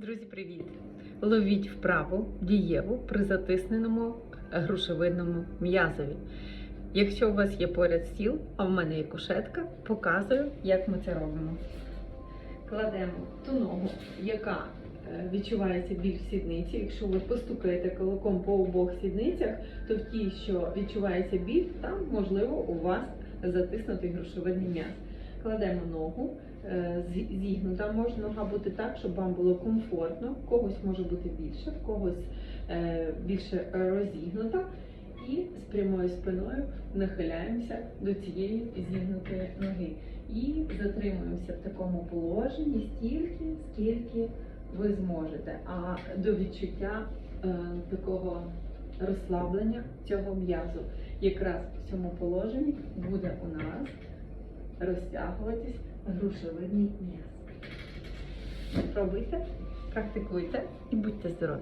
Друзі, привіт! Ловіть вправу дієву при затисненому грушевидному м'язові. Якщо у вас є поряд стіл, а в мене є кушетка, показую, як ми це робимо. Кладемо ту ногу, яка е, відчувається біль в сідниці. Якщо ви постукаєте кулаком по обох сідницях, то в тій, що відчувається біль, там можливо у вас затиснутий грушевидний м'яз. Кладемо ногу, е, зігнута може нога бути так, щоб вам було комфортно. В когось може бути більше, в когось е, більше розігнута. І з прямою спиною нахиляємося до цієї зігнутої ноги. І затримуємося в такому положенні стільки, скільки ви зможете. А до відчуття е, такого розслаблення цього м'язу якраз в цьому положенні буде у нас розтягуватись грушевидний м'яз. Пробуйте, практикуйте і будьте здорові!